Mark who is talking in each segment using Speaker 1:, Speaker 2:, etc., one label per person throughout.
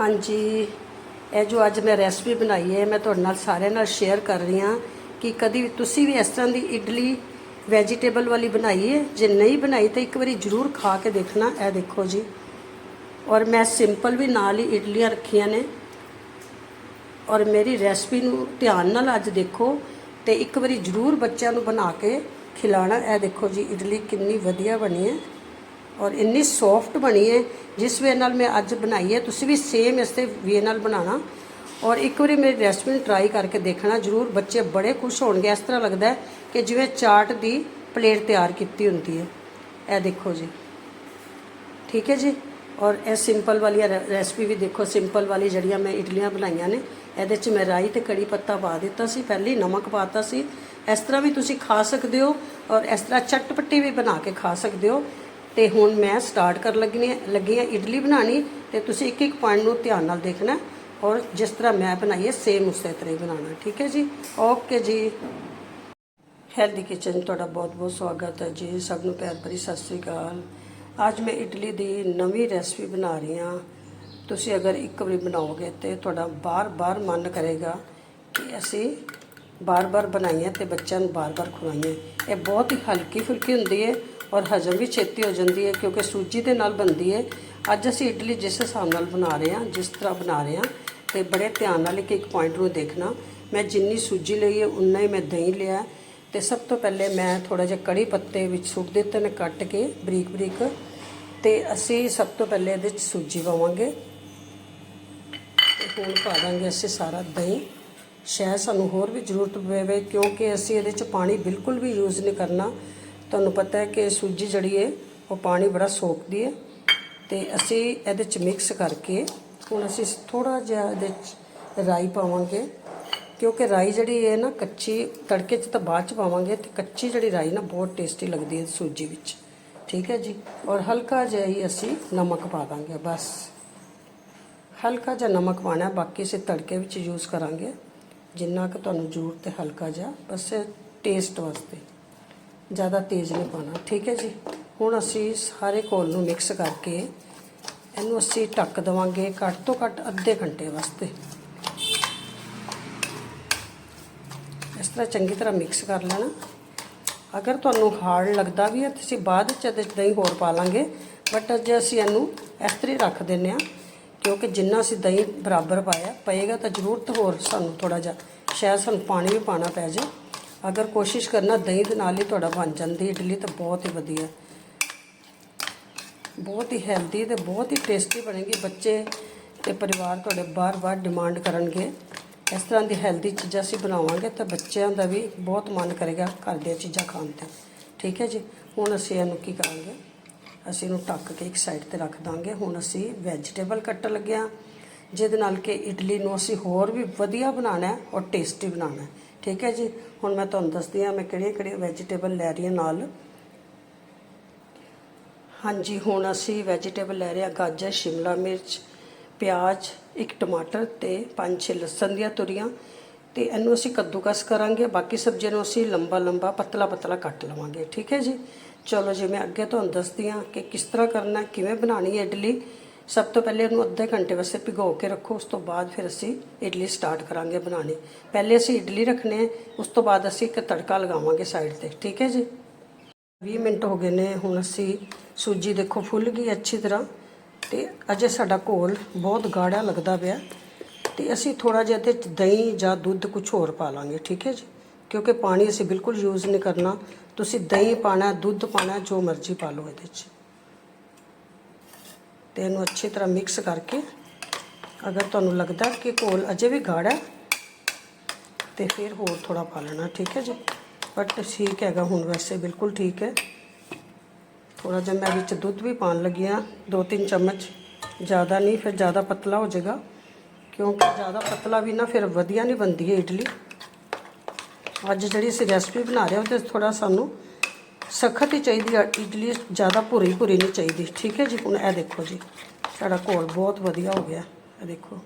Speaker 1: ਹਾਂਜੀ, ਇਹ ਜੋ ਅੱਜ ਮੈਂ ਰੈਸਪੀ ਬਣਾਈ ਹੈ, ਮੈਂ ਤੁਹਾਡੇ ਨਾਲ ਸਾਰਿਆਂ ਨਾਲ ਸ਼ੇਅਰ ਕਰ ਰਹੀ ਹਾਂ ਕਿ ਕਦੀ ਵੀ ਤੁਸੀਂ ਵੀ ਇਸ ਤਰ੍ਹਾਂ ਦੀ ਇਡਲੀ ਵੈਜੀਟੇਬਲ ਵਾਲੀ ਬਣਾਈ ਹੈ? ਜੇ ਨਹੀਂ ਬਣਾਈ ਤਾਂ ਇੱਕ ਵਾਰੀ ਜ਼ਰੂਰ ਖਾ ਕੇ ਦੇਖਣਾ, ਇਹ ਦੇਖੋ ਜੀ। ਔਰ ਮੈਂ ਸਿੰਪਲ ਵੀ ਨਾਲ ਹੀ ਇਡਲੀਆਂ ਰੱਖੀਆਂ ਨੇ। ਔਰ ਮੇਰੀ ਰੈਸਪੀ ਨੂੰ ਧਿਆਨ ਨਾਲ ਅੱਜ ਦੇਖੋ ਤੇ ਇੱਕ ਵਾਰੀ ਜ਼ਰੂਰ ਬੱਚਿਆਂ ਨੂੰ ਬਣਾ ਕੇ ਖਿਲਾਣਾ ਇਹ ਦੇਖੋ ਜੀ, ਇਡਲੀ ਕਿੰਨੀ ਵਧੀਆ ਬਣੀ ਹੈ। ਔਰ ਇੰਨੀ ਸੌਫਟ ਬਣੀ ਹੈ, ਜਿਸ ਵੇ ਨਾਲ ਮੈਂ ਅੱਜ ਬਣਾਈ ਹੈ। ਤੁਸੀਂ ਵੀ ਸੇਮ ਇਸੇ ਵੇ ਨਾਲ ਬਣਾਉਣਾ। ਔਰ ਇੱਕ ਵਾਰੀ ਮੇਰੀ ਰੈਸਪੀ ਨੂੰ ਟਰਾਈ ਕਰਕੇ ਦੇਖਣਾ ਜ਼ਰੂਰ। ਬੱਚੇ ਬੜੇ ਖੁਸ਼ ਹੋਣਗੇ। ਇਸ ਤਰ੍ਹਾਂ ਲੱਗਦਾ ਕਿ ਜਿਵੇਂ ਚਾਟ ਦੀ ਪਲੇਟ ਤਿਆਰ ਕੀਤੀ ਹੁੰਦੀ ਹੈ। ਇਹ ਦੇਖੋ ਜੀ। ਠੀਕ ਹੈ ਜੀ? ਔਰ ਇਹ ਸਿੰਪਲ ਵਾਲੀ ਰੈਸਪੀ ਵੀ ਦੇਖੋ। ਸਿੰਪਲ ਵਾਲੀ ਜਿਹੜੀਆਂ ਮੈਂ ਇਡਲੀਆਂ ਬਣਾਈਆਂ ਨੇ, ਇਹਦੇ 'ਚ ਮੈਂ ਰਾਈ ਤੇ ਕੜੀ ਪੱਤਾ ਪਾ ਦਿੱਤਾ ਸੀ। ਪਹਿਲੇ ਹੀ ਨਮਕ ਪਾਤਾ ਸੀ। ਇਸ ਤਰ੍ਹਾਂ ਵੀ ਤੁਸੀਂ ਖਾ ਸਕਦੇ ਹੋ। ਔਰ ਇਸ ਤਰ੍ਹਾਂ ਚਟਪਟੀ ਵੀ ਬਣਾ ਕੇ ਖਾ ਸਕਦੇ ਹੋ। ਤੇ ਹੁਣ ਮੈਂ ਸਟਾਰਟ ਕਰਨ ਲੱਗੀ ਲੱਗੀ ਹਾਂ ਇਡਲੀ ਬਣਾਣੀ ਤੇ ਤੁਸੀਂ ਇੱਕ ਇੱਕ ਪੁਆਇੰਟ ਨੂੰ ਧਿਆਨ ਨਾਲ ਦੇਖਣਾ ਔਰ ਜਿਸ ਤਰ੍ਹਾਂ ਮੈਂ ਬਣਾਈਏ ਸੇਮ ਉਸੇ ਤਰ੍ਹਾਂ ਹੀ ਬਣਾਉਣਾ, ਠੀਕ ਹੈ ਜੀ? ਓਕੇ ਜੀ। ਹੈਲਦੀ ਕਿਚਨ ਤੁਹਾਡਾ ਬਹੁਤ ਬਹੁਤ ਸਵਾਗਤ ਹੈ ਜੀ, ਸਭ ਨੂੰ ਪਿਆਰ ਭਰੀ ਸਤਿ ਸ੍ਰੀ ਅਕਾਲ। ਅੱਜ ਮੈਂ ਇਡਲੀ ਦੀ ਨਵੀਂ ਰੈਸਪੀ ਬਣਾ ਰਹੀ ਹਾਂ। ਤੁਸੀਂ ਅਗਰ ਇੱਕ ਵਾਰੀ ਬਣਾਓਗੇ ਤੇ ਤੁਹਾਡਾ ਬਾਰ-ਬਾਰ ਮਨ ਕਰੇਗਾ ਕਿ ਅਸੀਂ ਬਾਰ-ਬਾਰ ਬਣਾਈਏ ਤੇ ਬੱਚਿਆਂ ਨੂੰ ਬਾਰ-ਬਾਰ ਖਵਾਈਏ ਇਹ ਬਹੁਤ ਹੀ ਹਲਕੀ ਫੁਲਕੀ ਹੁੰਦੀ ਹੈ ਔਰ ਹਜਮ ਵੀ ਛੇਤੀ ਹੋ ਜਾਂਦੀ ਹੈ ਕਿਉਂਕਿ ਸੂਜੀ ਦੇ ਨਾਲ ਬਣਦੀ ਹੈ। ਅੱਜ ਅਸੀਂ ਇਡਲੀ ਜਿਸ ਹਿਸਾਬ ਨਾਲ ਬਣਾ ਰਹੇ ਹਾਂ, ਜਿਸ ਤਰ੍ਹਾਂ ਬਣਾ ਰਹੇ ਹਾਂ ਤੇ ਬੜੇ ਧਿਆਨ ਨਾਲ ਇੱਕ ਇੱਕ ਪੁਆਇੰਟ ਨੂੰ ਦੇਖਣਾ। ਮੈਂ ਜਿੰਨੀ ਸੂਜੀ ਲਈ ਹੈ, ਉਨਾ ਹੀ ਮੈਂ ਦਹੀਂ ਲਿਆ ਤੇ ਸਭ ਤੋਂ ਪਹਿਲੇ ਮੈਂ ਥੋੜਾ ਜਿਹਾ ਕੜੀ ਪੱਤੇ ਵਿੱਚ ਸੁੱਟ ਦਿੱਤੇ ਨੇ ਕੱਟ ਕੇ ਬਰੀਕ ਬਰੀਕ ਤੇ ਅਸੀਂ ਸਭ ਤੋਂ ਪਹਿਲੇ ਇਹਦੇ ਵਿੱਚ ਸੂਜੀ ਪਾਵਾਂਗੇ। ਹੁਣ ਪਾ ਦਾਂਗੇ ਅਸੀਂ ਸਾਰਾ ਦਹੀਂ। ਸ਼ਾਇਦ ਸਾਨੂੰ ਹੋਰ ਵੀ ਜ਼ਰੂਰਤ ਪਵੇ ਕਿਉਂਕਿ ਅਸੀਂ ਇਹਦੇ ਵਿੱਚ ਪਾਣੀ ਬਿਲਕੁਲ ਵੀ ਯੂਜ਼ ਨਹੀਂ ਕਰਨਾ। ਤੁਹਾਨੂੰ ਪਤਾ ਹੈ ਕਿ ਸੂਜੀ ਜਿਹੜੀ ਹੈ, ਉਹ ਪਾਣੀ ਬੜਾ ਸੋਖਦੀ ਹੈ ਤੇ ਅਸੀਂ ਇਹਦੇ 'ਚ ਮਿਕਸ ਕਰਕੇ ਹੁਣ ਅਸੀਂ ਥੋੜਾ ਜਿਹਾ ਇਹਦੇ 'ਚ ਰਾਈ ਪਾਵਾਂਗੇ ਕਿਉਂਕਿ ਰਾਈ ਜਿਹੜੀ ਹੈ ਨਾ, ਕੱਚੀ ਤੜਕੇ 'ਚ ਤਾਂ ਬਾਅਦ 'ਚ ਪਾਵਾਂਗੇ ਤੇ ਕੱਚੀ ਜਿਹੜੀ ਰਾਈ ਨਾ ਬਹੁਤ ਟੇਸਟੀ ਲੱਗਦੀ ਹੈ ਸੂਜੀ ਵਿੱਚ। ਠੀਕ ਹੈ ਜੀ? ਔਰ ਹਲਕਾ ਜਿਹਾ ਹੀ ਅਸੀਂ ਨਮਕ ਪਾ ਦਾਂਗੇ, ਬਸ। ਹਲਕਾ ਜਿਹਾ ਨਮਕ ਪਾਣਾ ਬਾਕੀ ਅਸੀਂ ਤੜਕੇ ਵਿੱਚ ਯੂਜ਼ ਕਰਾਂਗੇ। ਜਿੰਨਾ ਕਿ ਤੁਹਾਨੂੰ ਜ਼ਰੂਰਤ ਹੈ ਹਲਕਾ ਜਿਹਾ, ਬਸ ਟੇਸਟ ਵਾਸਤੇ। ਜ਼ਿਆਦਾ ਤੇਜ਼ ਨਹੀਂ ਪਾਣਾ ਠੀਕ ਹੈ ਜੀ? ਹੁਣ ਅਸੀਂ ਸਾਰੇ ਕੋਲ ਨੂੰ ਮਿਕਸ ਕਰਕੇ ਇਹਨੂੰ ਅਸੀਂ ਢੱਕ ਦੇਵਾਂਗੇ ਘੱਟ ਤੋਂ ਘੱਟ ਅੱਧੇ ਘੰਟੇ ਵਾਸਤੇ। ਇਸ ਤਰ੍ਹਾਂ ਚੰਗੀ ਤਰ੍ਹਾਂ ਮਿਕਸ ਕਰ ਲੈਣਾ। ਅਗਰ ਤੁਹਾਨੂੰ ਹਾਰਡ ਲੱਗਦਾ ਵੀ ਹੈ ਤੁਸੀਂ ਬਾਅਦ ਵਿੱਚ ਇਹਦੇ 'ਚ ਦਹੀਂ ਹੋਰ ਪਾ ਲਾਂਗੇ। ਬਟ ਜੇ ਅਸੀਂ ਇਹਨੂੰ ਇਸ ਤਰ੍ਹਾਂ ਹੀ ਰੱਖ ਦਿੰਨੇ ਆ ਕਿਉਂਕਿ ਜਿੰਨਾ ਅਸੀਂ ਦਹੀਂ ਬਰਾਬਰ ਪਾਇਆ, ਪਏਗਾ ਤਾਂ ਜ਼ਰੂਰਤ ਹੋਰ ਸਾਨੂੰ ਥੋੜਾ ਜਿਹਾ। ਸ਼ਾਇਦ ਸਾਨੂੰ ਪਾਣੀ ਵੀ ਪਾਣਾ ਪੈ ਜਾਏ ਅਗਰ ਕੋਸ਼ਿਸ਼ ਕਰਨਾ ਦਹੀਂ ਦੇ ਨਾਲ ਹੀ ਤੁਹਾਡਾ ਬਣ ਜਾਂਦੀ ਇਡਲੀ ਤਾਂ ਬਹੁਤ ਹੀ ਵਧੀਆ। ਬਹੁਤ ਹੀ ਹੈਲਦੀ ਤੇ ਬਹੁਤ ਹੀ ਟੇਸਟੀ ਬਣੇਗੀ। ਬੱਚੇ ਤੇ ਪਰਿਵਾਰ ਤੁਹਾਡੇ ਬਾਰ-ਬਾਰ ਡਿਮਾਂਡ ਕਰਨਗੇ। ਇਸ ਤਰ੍ਹਾਂ ਦੀ ਹੈਲਦੀ ਚੀਜ਼ਾਂ ਅਸੀਂ ਬਣਾਵਾਂਗੇ ਤਾਂ ਬੱਚਿਆਂ ਦਾ ਵੀ ਬਹੁਤ ਮਨ ਕਰੇਗਾ ਘਰ ਦੀਆਂ ਚੀਜ਼ਾਂ ਖਾਣ ਤੇ। ਠੀਕ ਹੈ ਜੀ? ਹੁਣ ਅਸੀਂ ਇਹਨੂੰ ਕੀ ਕਰਾਂਗੇ? ਅਸੀਂ ਇਹਨੂੰ ਢੱਕ ਕੇ ਇੱਕ ਸਾਈਡ ਤੇ ਰੱਖ ਦਾਂਗੇ। ਹੁਣ ਅਸੀਂ ਵੈਜੀਟੇਬਲ ਕੱਟਣ ਲੱਗੇ ਹਾਂ, ਜਿਹਦੇ ਨਾਲ ਕਿ ਇਡਲੀ ਨੂੰ ਅਸੀਂ ਹੋਰ ਵੀ ਵਧੀਆ ਬਣਾਉਣਾ ਔਰ ਟੇਸਟੀ ਬਣਾਉਣਾ ਠੀਕ ਹੈ ਜੀ? ਹੁਣ ਮੈਂ ਤੁਹਾਨੂੰ ਦੱਸਦੀ ਹਾਂ ਮੈਂ ਕਿਹੜੀਆਂ ਕਿਹੜੀਆਂ ਵੈਜੀਟੇਬਲ ਲੈ ਰਹੀ ਹਾਂ ਨਾਲ। ਹਾਂਜੀ, ਹੁਣ ਅਸੀਂ ਵੈਜੀਟੇਬਲ ਲੈ ਰਹੇ ਹਾਂ ਗਾਜਰ, ਸ਼ਿਮਲਾ ਮਿਰਚ, ਪਿਆਜ਼, ਇੱਕ ਟਮਾਟਰ ਤੇ ਪੰਜ ਛੇ ਲਸਣ ਦੀਆਂ ਤੁਰੀਆਂ ਤੇ ਇਹਨੂੰ ਅਸੀਂ ਕੱਦੂਕਸ ਕਰਾਂਗੇ। ਬਾਕੀ ਸਬਜ਼ੀਆਂ ਨੂੰ ਅਸੀਂ ਲੰਬਾ ਲੰਬਾ ਪਤਲਾ ਪਤਲਾ ਕੱਟ ਲਵਾਂਗੇ। ਠੀਕ ਹੈ ਜੀ? ਚਲੋ ਜੀ, ਮੈਂ ਅੱਗੇ ਤੁਹਾਨੂੰ ਦੱਸਦੀ ਹਾਂ ਕਿ ਕਿਸ ਤਰ੍ਹਾਂ ਕਰਨਾ ਕਿਵੇਂ ਬਣਾਉਣੀ ਹੈ ਇਡਲੀ। ਸਭ ਤੋਂ ਪਹਿਲੇ ਉਹਨੂੰ ਅੱਧੇ ਘੰਟੇ ਵਾਸਤੇ ਭਿਗੋ ਕੇ ਰੱਖੋ, ਉਸ ਤੋਂ ਬਾਅਦ ਫਿਰ ਅਸੀਂ ਇਡਲੀ ਸਟਾਰਟ ਕਰਾਂਗੇ ਬਣਾਉਣੀ। ਪਹਿਲੇ ਅਸੀਂ ਇਡਲੀ ਰੱਖਣੇ ਉਸ ਤੋਂ ਬਾਅਦ ਅਸੀਂ ਇੱਕ ਤੜਕਾ ਲਗਾਵਾਂਗੇ ਸਾਈਡ ਤੇ, ਠੀਕ ਹੈ ਜੀ? 20 ਮਿੰਟ ਹੋ ਗਏ ਨੇ, ਹੁਣ ਅਸੀਂ ਸੂਜੀ ਦੇਖੋ ਫੁੱਲ ਗਈ ਅੱਛੀ ਤਰ੍ਹਾਂ, ਤੇ ਅਜੇ ਸਾਡਾ ਘੋਲ ਬਹੁਤ ਗਾੜਾ ਲੱਗਦਾ ਪਿਆ। ਤੇ ਅਸੀਂ ਥੋੜਾ ਜਿਹਾ ਇਹਦੇ ਚ ਦਹੀਂ ਜਾਂ ਦੁੱਧ ਕੁਝ ਹੋਰ ਪਾ ਲਾਂਗੇ, ਠੀਕ ਹੈ ਜੀ? ਕਿਉਂਕਿ ਪਾਣੀ ਅਸੀਂ ਬਿਲਕੁਲ ਯੂਜ਼ ਨਹੀਂ ਕਰਨਾ। ਤੁਸੀਂ ਦਹੀਂ ਪਾਣਾ, ਦੁੱਧ ਪਾਣਾ, ਜੋ ਮਰਜ਼ੀ ਪਾ ਲਓ ਇਹਦੇ ਚ। ਤੇ ਇਹਨੂੰ ਅੱਛੀ ਤਰ੍ਹਾਂ ਮਿਕਸ ਕਰਕੇ ਅਗਰ ਤੁਹਾਨੂੰ ਲੱਗਦਾ ਕਿ ਘੋਲ ਅਜੇ ਵੀ ਗਾੜਾ ਹੈ, ਤੇ ਫਿਰ ਹੋਰ ਥੋੜਾ ਪਾ ਲੈਣਾ, ਠੀਕ ਹੈ ਜੀ? ਬਟ ਠੀਕ ਹੈਗਾ, ਹੁਣ ਵੈਸੇ ਬਿਲਕੁਲ ਠੀਕ ਹੈ। ਥੋੜਾ ਜਿਹਾ ਮੈਂ ਵਿੱਚ ਦੁੱਧ ਵੀ ਪਾਣ ਲੱਗੀ ਹਾਂ ਦੋ ਤਿੰਨ ਚਮਚ। ਜ਼ਿਆਦਾ ਨਹੀਂ, ਫਿਰ ਜ਼ਿਆਦਾ ਪਤਲਾ ਹੋ ਜਾਏਗਾ। ਕਿਉਂਕਿ ਜ਼ਿਆਦਾ ਪਤਲਾ ਵੀ ਨਾ, ਫਿਰ ਵਧੀਆ ਨਹੀਂ ਬਣਦੀ ਹੈ ਇਡਲੀ। ਅੱਜ ਜਿਹੜੀ ਅਸੀਂ ਰੈਸਪੀ ਬਣਾ ਰਹੇ ਹਾਂ, ਉਹਦੇ ਥੋੜਾ ਸਾਨੂੰ ਸਖਤ ਹੀ ਚਾਹੀਦੀ ਆ, ਇਡਲੀ ਜ਼ਿਆਦਾ ਭੁਰੀ ਭੁਰੀ ਨਹੀਂ ਚਾਹੀਦੀ। ਠੀਕ ਹੈ ਜੀ, ਹੁਣ ਇਹ ਦੇਖੋ ਜੀ, ਸਾਡਾ ਘੋਲ ਬਹੁਤ ਵਧੀਆ ਹੋ ਗਿਆ। ਇਹ ਦੇਖੋ,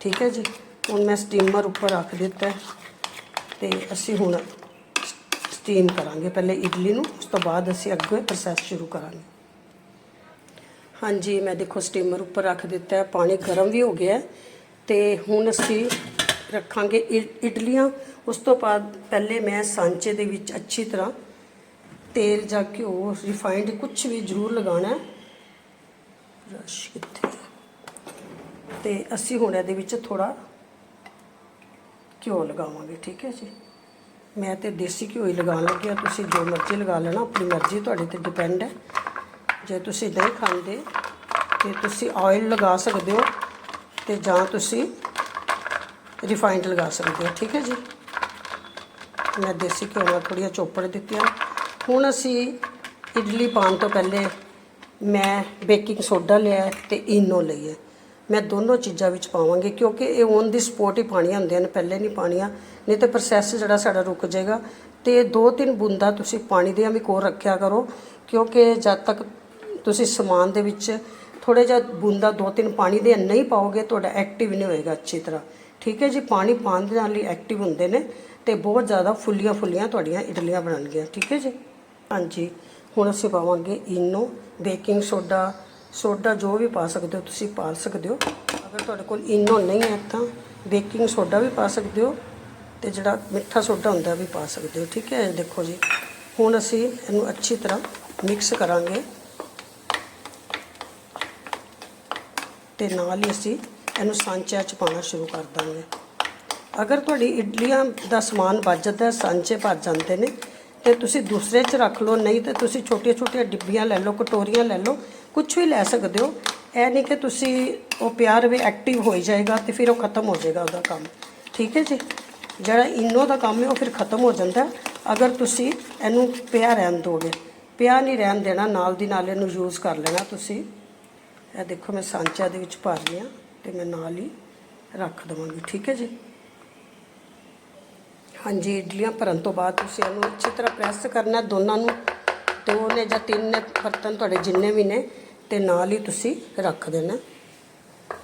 Speaker 1: ਠੀਕ ਹੈ ਜੀ, ਹੁਣ ਮੈਂ ਸਟੀਮਰ ਉੱਪਰ ਰੱਖ ਦਿੱਤਾ ਹੈ ਤੇ ਅਸੀਂ ਹੁਣ ਸਟੀਮ ਕਰਾਂਗੇ ਪਹਿਲੇ ਇਡਲੀ ਨੂੰ, ਉਸ ਤੋਂ ਬਾਅਦ ਅਸੀਂ ਅੱਗੇ ਪ੍ਰੋਸੈਸ ਸ਼ੁਰੂ ਕਰਾਂਗੇ। ਹਾਂਜੀ, ਮੈਂ ਦੇਖੋ ਸਟੀਮਰ ਉੱਪਰ ਰੱਖ ਦਿੱਤਾ ਹੈ, ਪਾਣੀ ਗਰਮ ਵੀ ਹੋ ਗਿਆ ਹੈ ਤੇ ਹੁਣ ਅਸੀਂ ਰੱਖਾਂਗੇ ਇ- ਇਡਲੀਆਂ। ਉਸ ਤੋਂ ਬਾਅਦ ਪਹਿਲੇ ਮੈਂ ਸਾਂਚੇ ਦੇ ਵਿੱਚ ਅੱਛੀ ਤਰ੍ਹਾਂ ਤੇਲ ਜਾਂ ਘਿਓ ਰਿਫਾਈਨਡ ਕੁਝ ਵੀ ਜ਼ਰੂਰ ਲਗਾਉਣਾ ਹੈ। ਰਸ਼ ਕਿੱਥੇ ਹੈ? ਤੇ ਅਸੀਂ ਹੁਣ ਇਹਦੇ ਵਿੱਚ ਥੋੜਾ ਘਿਓ ਲਗਾਵਾਂਗੇ, ਠੀਕ ਹੈ ਜੀ? ਮੈਂ ਤੇ ਦੇਸੀ ਘਿਓ ਹੀ ਲਗਾਉਣ ਲੱਗਿਆ ਤੁਸੀਂ ਜੋ ਮਰਜ਼ੀ ਲਗਾ ਲੈਣਾ, ਆਪਣੀ ਮਰਜ਼ੀ, ਤੁਹਾਡੇ ਤੇ ਡਿਪੈਂਡ ਹੈ। ਜੇ ਤੁਸੀਂ ਨਹੀਂ ਖਾਂਦੇ, ਤੇ ਤੁਸੀਂ ਆਇਲ ਲਗਾ ਸਕਦੇ ਹੋ, ਤੇ ਜਾਂ ਤੁਸੀਂ ਰਿਫਾਈਨਡ ਲਗਾ ਸਕਦੇ ਹੋ, ਠੀਕ ਹੈ ਜੀ? ਮੈਂ ਦੇਸੀ ਘਿਓ ਨਾਲ ਥੋੜ੍ਹੀਆਂ ਚੋਪੜ ਦਿੱਤੀਆਂ। ਹੁਣ ਅਸੀਂ ਇਡਲੀ ਪਾਉਣ ਤੋਂ ਪਹਿਲੇ ਮੈਂ ਬੇਕਿੰਗ ਸੋਡਾ ਲਿਆ ਹੈ ਤੇ ਇਨੋ ਲਈ ਹੈ। ਮੈਂ ਦੋਨੋਂ ਚੀਜ਼ਾਂ ਵਿੱਚ ਪਾਵਾਂਗੀ ਕਿਉਂਕਿ ਇਹ ਔਨ ਦੀ ਸਪੋਰਟ ਹੀ ਪਾਣੀਆਂ ਹੁੰਦੀਆਂ ਨੇ, ਪਹਿਲੇ ਨਹੀਂ ਪਾਣੀਆਂ ਨਹੀਂ ਤੇ ਪ੍ਰੋਸੈਸ ਜਿਹੜਾ ਸਾਡਾ ਰੁਕ ਜਾਏਗਾ ਤੇ ਦੋ ਤਿੰਨ ਬੂੰਦਾਂ ਤੁਸੀਂ ਪਾਣੀ ਦੀਆਂ ਵੀ ਕੋਲ ਰੱਖਿਆ ਕਰੋ ਕਿਉਂਕਿ ਜਦ ਤੱਕ ਤੁਸੀਂ ਸਮਾਨ ਦੇ ਵਿੱਚ ਥੋੜੇ ਜਿਹਾ ਬੂੰਦਾ ਦੋ ਤਿੰਨ ਪਾਣੀ ਦੇ ਨਹੀਂ ਪਾਓਗੇ, ਤੁਹਾਡਾ ਐਕਟਿਵ ਨਹੀਂ ਹੋਏਗਾ ਅੱਛੀ ਤਰ੍ਹਾਂ। ਠੀਕ ਹੈ ਜੀ? ਪਾਣੀ ਪਾਉਣ ਦੇ ਨਾਲ ਹੀ ਐਕਟਿਵ ਹੁੰਦੇ ਨੇ ਤੇ ਬਹੁਤ ਜ਼ਿਆਦਾ ਫੁੱਲੀਆਂ ਫੁੱਲੀਆਂ ਤੁਹਾਡੀਆਂ ਇਡਲੀਆਂ ਬਣਨਗੀਆਂ। ਠੀਕ ਹੈ ਜੀ? ਹਾਂਜੀ, ਹੁਣ ਅਸੀਂ ਪਾਵਾਂਗੇ ਇਨੋ ਬੇਕਿੰਗ ਸੋਡਾ ਸੋਡਾ ਜੋ ਵੀ ਪਾ ਸਕਦੇ ਹੋ ਤੁਸੀਂ ਪਾ ਸਕਦੇ ਹੋ। ਅਗਰ ਤੁਹਾਡੇ ਕੋਲ ਇਨੋ ਨਹੀਂ ਹੈ ਤਾਂ ਬੇਕਿੰਗ ਸੋਡਾ ਵੀ ਪਾ ਸਕਦੇ ਹੋ ਤੇ ਜਿਹੜਾ ਮਿੱਠਾ ਸੋਡਾ ਹੁੰਦਾ ਵੀ ਪਾ ਸਕਦੇ ਹੋ, ਠੀਕ ਹੈ? ਦੇਖੋ ਜੀ, ਹੁਣ ਅਸੀਂ ਇਹਨੂੰ ਅੱਛੀ ਤਰ੍ਹਾਂ ਮਿਕਸ ਕਰਾਂਗੇ। ਤੇ ਨਾਲ ਹੀ ਅਸੀਂ ਇਹਨੂੰ ਸਾਂਚਿਆਂ 'ਚ ਪਾਉਣਾ ਸ਼ੁਰੂ ਕਰ ਦਾਂਗੇ। ਅਗਰ ਤੁਹਾਡੀ ਇਡਲੀਆਂ ਦਾ ਸਮਾਨ ਬਚ ਜਾਂਦਾ, ਸਾਂਚੇ ਭਰ ਜਾਂਦੇ ਨੇ ਤੇ ਤੁਸੀਂ ਦੂਸਰੇ 'ਚ ਰੱਖ ਲਓ, ਨਹੀਂ ਤੇ ਤੁਸੀਂ ਛੋਟੀਆਂ ਛੋਟੀਆਂ ਡਿੱਬੀਆਂ ਲੈ ਲਓ, ਕਟੋਰੀਆਂ ਲੈ ਲਓ ਕੁਝ ਵੀ ਲੈ ਸਕਦੇ ਹੋ। ਇਹ ਨਹੀਂ ਕਿ ਤੁਸੀਂ ਉਹ ਪਿਆ ਰਵੇ ਐਕਟਿਵ ਹੋ ਹੀ ਜਾਏਗਾ ਤੇ ਫਿਰ ਉਹ ਖਤਮ ਹੋ ਜਾਏਗਾ ਉਹਦਾ ਕੰਮ। ਠੀਕ ਹੈ ਜੀ? ਜਿਹੜਾ ਇਨੋ ਦਾ ਕੰਮ ਹੈ, ਉਹ ਫਿਰ ਖਤਮ ਹੋ ਜਾਂਦਾ। ਅਗਰ ਤੁਸੀਂ ਇਹਨੂੰ ਪਿਆ ਰਹਿਣ ਦੋਗੇ, ਪਿਆ ਨਹੀਂ ਰਹਿਣ ਦੇਣਾ, ਨਾਲ ਦੀ ਨਾਲ ਇਹਨੂੰ ਯੂਜ਼ ਕਰ ਲੈਣਾ ਤੁਸੀਂ। ਇਹ ਦੇਖੋ ਮੈਂ ਸਾਂਚਾ ਦੇ ਵਿੱਚ ਭਰ ਲਿਆ ਤੇ ਮੈਂ ਨਾਲ ਹੀ ਰੱਖ ਦਵਾਂਗੀ। ਠੀਕ ਹੈ ਜੀ? ਹਾਂਜੀ, ਇਡਲੀਆਂ ਭਰਨ ਤੋਂ ਬਾਅਦ ਤੁਸੀਂ ਇਹਨੂੰ ਅੱਛੀ ਤਰ੍ਹਾਂ ਪ੍ਰੈਸ ਕਰਨਾ ਦੋਨਾਂ ਨੂੰ ਦੋ ਨੇ ਜਾਂ ਤਿੰਨ ਨੇ ਬਰਤਨ ਤੁਹਾਡੇ ਜਿੰਨੇ ਵੀ ਨੇ ਤੇ ਨਾਲ ਹੀ ਤੁਸੀਂ ਰੱਖ ਦੇਣਾ।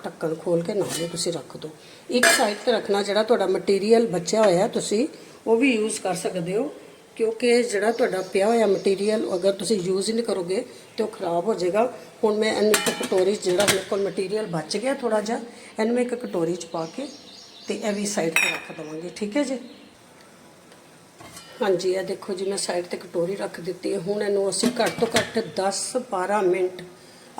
Speaker 1: ਢੱਕਣ ਖੋਲ ਕੇ ਨਾਲ ਹੀ ਤੁਸੀਂ ਰੱਖ ਦਿਓ ਇੱਕ ਸਾਈਡ ਤੇ ਰੱਖਣਾ ਜਿਹੜਾ ਤੁਹਾਡਾ ਮਟੀਰੀਅਲ ਬਚਿਆ ਹੋਇਆ ਤੁਸੀਂ, ਉਹ ਵੀ ਯੂਜ਼ ਕਰ ਸਕਦੇ ਹੋ, ਕਿਉਂਕਿ ਜਿਹੜਾ ਤੁਹਾਡਾ ਪਿਆ ਹੋਇਆ ਮਟੀਰੀਅਲ ਅਗਰ ਤੁਸੀਂ ਯੂਜ਼ ਹੀ ਨਹੀਂ ਕਰੋਗੇ ਤੇ ਉਹ ਖਰਾਬ ਹੋ ਜਾਏਗਾ। ਹੁਣ ਮੈਂ ਇਹਨੂੰ ਇੱਕ ਕਟੋਰੀ 'ਚ ਜਿਹੜਾ ਮੇਰੇ ਕੋਲ ਮਟੀਰੀਅਲ ਬਚ ਗਿਆ ਥੋੜਾ ਜਿਹਾ, ਇਹਨੂੰ ਮੈਂ ਇੱਕ ਕਟੋਰੀ 'ਚ ਪਾ ਕੇ ਤੇ ਇਹ ਵੀ ਸਾਈਡ ਤੇ ਰੱਖ ਦਵਾਂਗੀ। ਠੀਕ ਹੈ ਜੀ? ਹਾਂਜੀ, ਇਹ ਦੇਖੋ ਜੀ, ਮੈਂ ਸਾਈਡ ਤੇ ਕਟੋਰੀ ਰੱਖ ਦਿੱਤੀ ਹੈ। ਹੁਣ ਇਹਨੂੰ ਅਸੀਂ ਘੱਟ ਤੋਂ ਘੱਟ 10 12 ਮਿੰਟ,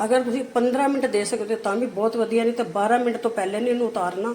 Speaker 1: ਅਗਰ ਤੁਸੀਂ 15 ਮਿੰਟ ਦੇ ਸਕਦੇ ਹੋ ਤਾਂ ਵੀ ਬਹੁਤ ਵਧੀਆ, ਨਹੀਂ ਤਾਂ 12 ਮਿੰਟ ਤੋਂ ਪਹਿਲੇ ਨਹੀਂ ਇਹਨੂੰ ਉਤਾਰਨਾ।